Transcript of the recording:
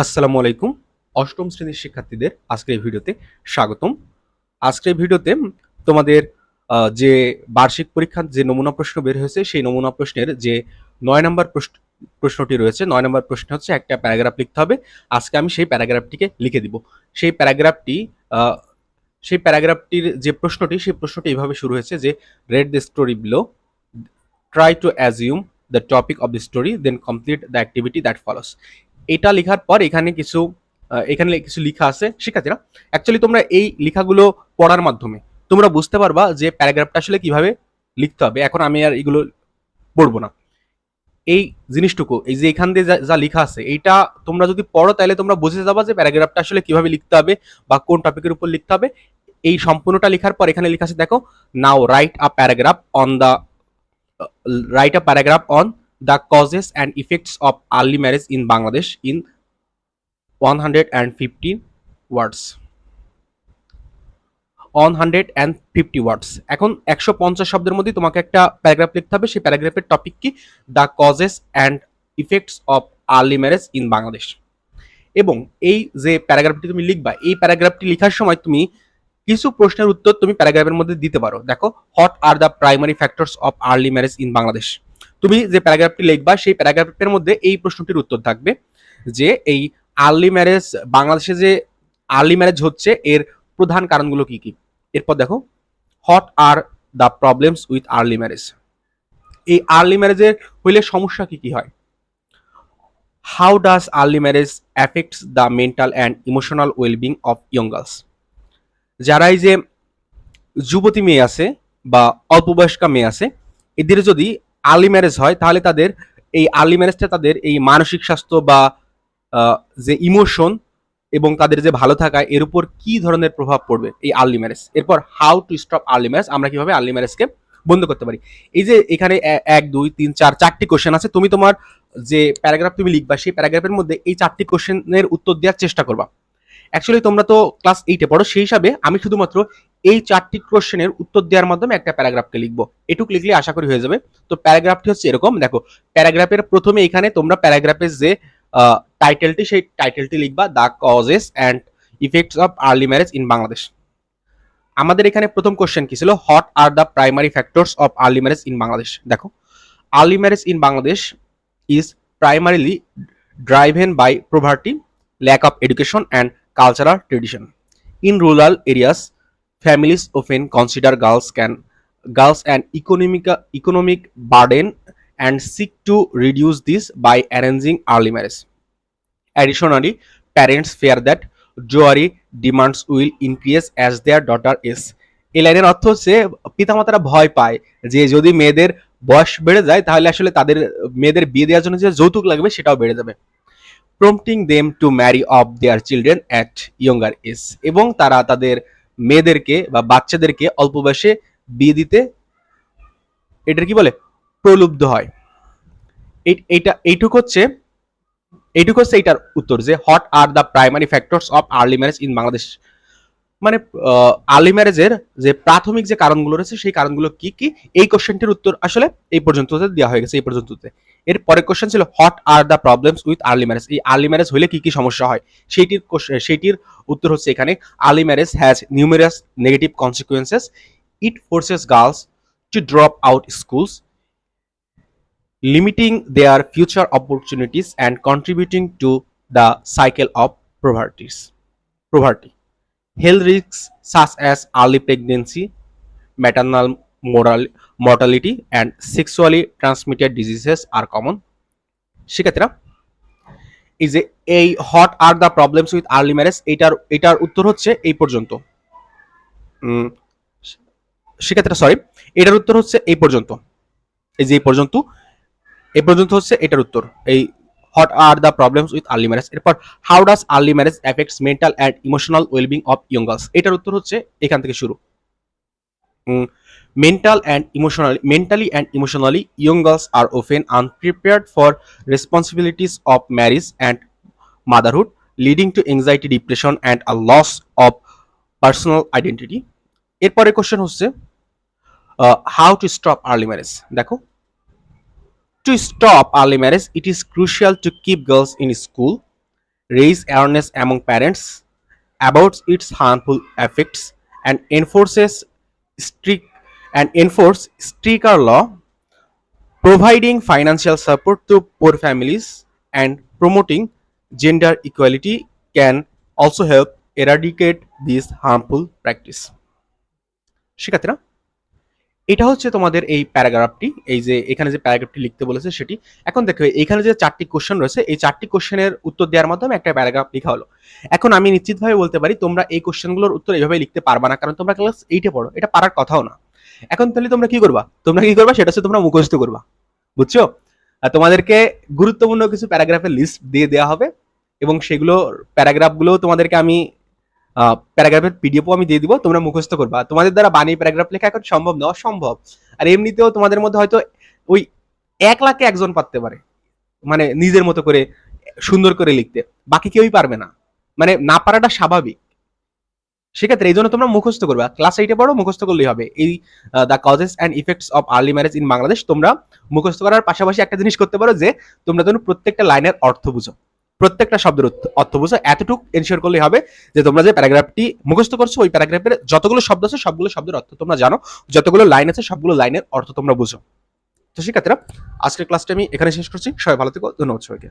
আসসালামু আলাইকুম। অষ্টম শ্রেণির শিক্ষার্থীদের আজকের ভিডিওতে স্বাগতম। আজকের ভিডিওতে তোমাদের যে বার্ষিক পরীক্ষার যে নমুনা প্রশ্ন বের হয়েছে, সেই নমুনা প্রশ্নের যে নয় নম্বর প্রশ্ন প্রশ্নটি রয়েছে, নয় নম্বর প্রশ্ন হচ্ছে একটা প্যারাগ্রাফ লিখতে হবে। আজকে আমি সেই প্যারাগ্রাফটিকে লিখে দিব। সেই প্যারাগ্রাফটি সেই প্যারাগ্রাফটির যে প্রশ্নটি, সেই প্রশ্নটি এইভাবে শুরু হয়েছে যে read the story below try to assume the topic of the story then complete the activity that follows এটা লেখার পর এখানে কিছু এখানে কিছু লেখা আছে। শিক্ষার্থীরা অ্যাকচুয়ালি তোমরা এই লেখাগুলো পড়ার মাধ্যমে তোমরা বুঝতে পারবা যে প্যারাগ্রাফটা আসলে কীভাবে লিখতে হবে। এখন আমি আর এগুলো পড়ব না। এই জিনিসটুকু, এই যে এখান দিয়ে যা- লেখা আছে, এইটা তোমরা যদি পড়ো তাহলে তোমরা বুঝে যাবা যে প্যারাগ্রাফটা আসলে কীভাবে লিখতে হবে বা কোন টপিকের উপর লিখতে হবে। এই সম্পূর্ণটা লেখার পর এখানে লেখা আছে, দেখো now write a paragraph on the write a paragraph on the causes and effects of early marriage in Bangladesh in 150 words. 150 words এখন একশো পঞ্চাশ শব্দের মধ্যে তোমাকে একটা প্যারাগ্রাফ লিখতে হবে। সেই প্যারাগ্রাফের টপিক কি? The causes and effects of early marriage in Bangladesh এবং এই যে প্যারাগ্রাফটি তুমি লিখবা, এই প্যারাগ্রাফটি লেখার সময় তুমি কিছু প্রশ্নের উত্তর তুমি প্যারাগ্রাফের মধ্যে দিতে পারো। দেখো what are the primary factors of early marriage in Bangladesh তুমি যে প্যারাগ্রাফটি লিখবা, সেই প্যারাগ্রাফের মধ্যে এই প্রশ্নটির উত্তর থাকবে যে এই আর্লি ম্যারেজ বাংলাদেশে যে আর্লি ম্যারেজ হচ্ছে, এর প্রধান কারণগুলো কি কি? এরপর দেখো what are the problems with early marriage এই আর্লি ম্যারেজের হইলে সমস্যা কি কি হয়? How does early marriage affects the mental and emotional wellbeing of young girls যারা এই যে যুবতী মেয়ে আছে বা অল্প বয়স্কা মেয়ে আছে, এদের যদি আর্লি ম্যারেজ হয়, তাহলে তাদের এই আর্লি ম্যারেজটা তাদের এই মানসিক স্বাস্থ্য বা যে ইমোশন এবং তাদের যে ভালো থাকা, এর উপর কি ধরনের প্রভাব পড়বে এই আর্লি ম্যারেজ? এরপর how to stop early marriage আমরা কীভাবে আর্লি ম্যারেজকে বন্ধ করতে পারি? এই যে এখানে এক, দুই, তিন, চার, চারটি কোশ্চেন আছে, তুমি তোমার যে প্যারাগ্রাফ তুমি লিখবা, সেই প্যারাগ্রাফের মধ্যে এই চারটি কোশ্চেনের উত্তর দেওয়ার চেষ্টা করবা। অ্যাকচুয়ালি তোমরা তো ক্লাস এইটে পড়ো, সেই হিসাবে আমি শুধুমাত্র এই চারটি কোশ্চেনের উত্তর দেওয়ার মাধ্যমে একটা প্যারাগ্রাফকে লিখব। এটুক লিখলে আশা করি হয়ে যাবে। তো প্যারাগ্রাফটি হচ্ছে এরকম, দেখো প্যারাগ্রাফের প্রথমে এখানে তোমরা প্যারাগ্রাফের যে টাইটেলটি সেই টাইটেলটি লিখবা the causes and effects of early marriage in Bangladesh আমাদের এখানে প্রথম কোশ্চেন কি ছিল? What are the primary factors of early marriage in Bangladesh দেখো early marriage in Bangladesh is primarily driven by poverty lack of education and cultural tradition in rural areas families often consider girls can girls an economic economic burden and seek to reduce this by arranging early marriage. Additionally, parents fear that dowry demands will increase as their daughter is. এই লাইনের অর্থ হচ্ছে পিতামাতারা ভয় পায় যে যদি মেয়েদের বয়স বেড়ে যায় তাহলে আসলে তাদের মেয়েদের বিয়ে দেওয়ার জন্য যে যৌতুক লাগবে সেটাও বেড়ে যাবে prompting them to marry off their children at younger age এবং তারা তাদের মেয়েদেরকে বা বাচ্চাদেরকে অল্প বয়সে বিয়ে দিতে এটার কি বলে? প্রলুব্ধ হয়। এই- এইটা, এইটুক হচ্ছে এইটুক হচ্ছে এইটার উত্তর যে what are the primary factors of early marriage in Bangladesh মানে আর্লি ম্যারেজের যে প্রাথমিক যে কারণগুলো রয়েছে, সেই কারণগুলো কি কি? এই কোশ্চেনটির উত্তর আসলে এই পর্যন্ত দেওয়া হয়ে গেছে, এই পর্যন্ত এর পরের কোশ্চেন ছিল what are the problems with early marriage এই আর্লি ম্যারেজ হলে কি কি সমস্যা হয়? সেইটির সেইটির উত্তর হচ্ছে এখানে early marriage has numerous negative consequences it forces girls to drop out schools limiting their future opportunities and contributing to the cycle of poverties poverty Health risks such as early pregnancy, maternal moral, mortality, and sexually transmitted diseases are common. শিক্ষার্থীরা এই যে এই what are the problems with early marriage এটার এটার উত্তর হচ্ছে এই পর্যন্ত। শিক্ষার্থীরা সরি এটার উত্তর হচ্ছে এই পর্যন্ত। এই যে এই পর্যন্ত এই পর্যন্ত হচ্ছে এটার উত্তর। এই what are the problems with early marriage এরপর how does early marriage effects mental and emotional wellbeing of young girls এটার উত্তর হচ্ছে এখান থেকে শুরু। Mental and emotionally mentally and emotionally young girls are often unprepared for responsibilities of marriage and motherhood, leading to anxiety, depression, and a loss of personal identity. এরপরে question হচ্ছে how to stop early marriage দেখো to stop early marriage it is crucial to keep girls in school raise awareness among parents about its harmful effects and enforces strict and enforce stricter law providing financial support to poor families and promoting gender equality can also help eradicate this harmful practice শিক্ষার্থীরা এটা হচ্ছে তোমাদের এই প্যারাগ্রাফটি, এই যে এখানে যে প্যারাগ্রাফটি লিখতে বলেছে সেটি। এখন দেখো, এখানে যে চারটি কোশ্চেন রয়েছে, এই চারটি কোশ্চেনের উত্তর দেওয়ার মাধ্যমে একটা প্যারাগ্রাফ লেখা হলো। এখন আমি নিশ্চিতভাবে বলতে পারি, তোমরা এই কোশ্চেনগুলোর উত্তর এইভাবে লিখতে পারবা না, কারণ তোমরা ক্লাস এইটে পড়ো, এটা পারার কথাও না। এখন তাহলে তোমরা কি করবা? তোমরা কি করবা? সেটা হচ্ছে তোমরা মুখস্থ করবা। বুঝছ? তোমাদেরকে গুরুত্বপূর্ণ কিছু প্যারাগ্রাফের লিস্ট দিয়ে দেওয়া হবে, এবং সেগুলো প্যারাগ্রাফগুলো তোমাদেরকে আমি প্যারাগ্রাফের পিডিএফও আমি দিয়ে দিব, তোমরা মুখস্থ করবা। তোমাদের দ্বারা বানিয়ে প্যারাগ্রাফ লেখা এখন সম্ভব না, অসম্ভব। আর এমনিতেও তোমাদের মধ্যে হয়তো ওই এক লাখে একজন পারতে পারে মানে নিজের মতো করে সুন্দর করে লিখতে। বাকি কেউই পারবে না। মানে না পারাটা স্বাভাবিক। সেক্ষেত্রে এই জন্য তোমরা মুখস্থ করবা। ক্লাস এইটে পড়ো, মুখস্থ করলেই হবে। এই the causes and effects of early marriage in Bangladesh তোমরা মুখস্থ করার পাশাপাশি একটা জিনিস করতে পারো যে তোমরা যেন প্রত্যেকটা লাইনের অর্থ বুঝো। প্রত্যেকটা শব্দের অর্থ- বুঝো। এতটুকু এনশিওর করলেই হবে যে তোমরা যে প্যারাগ্রাফটি মুখস্থ করছ, ওই প্যারাগ্রাফের যতগুলো শব্দ আছে, সবগুলো শব্দের অর্থ তোমরা জানো। যতগুলো লাইন আছে, সবগুলো লাইনের অর্থ তোমরা বুঝো। তো শিক্ষার্থীরা, আজকের ক্লাসটা আমি এখানে শেষ করছি। সবাই ভালো থেকো। ধন্যবাদ সবাইকে।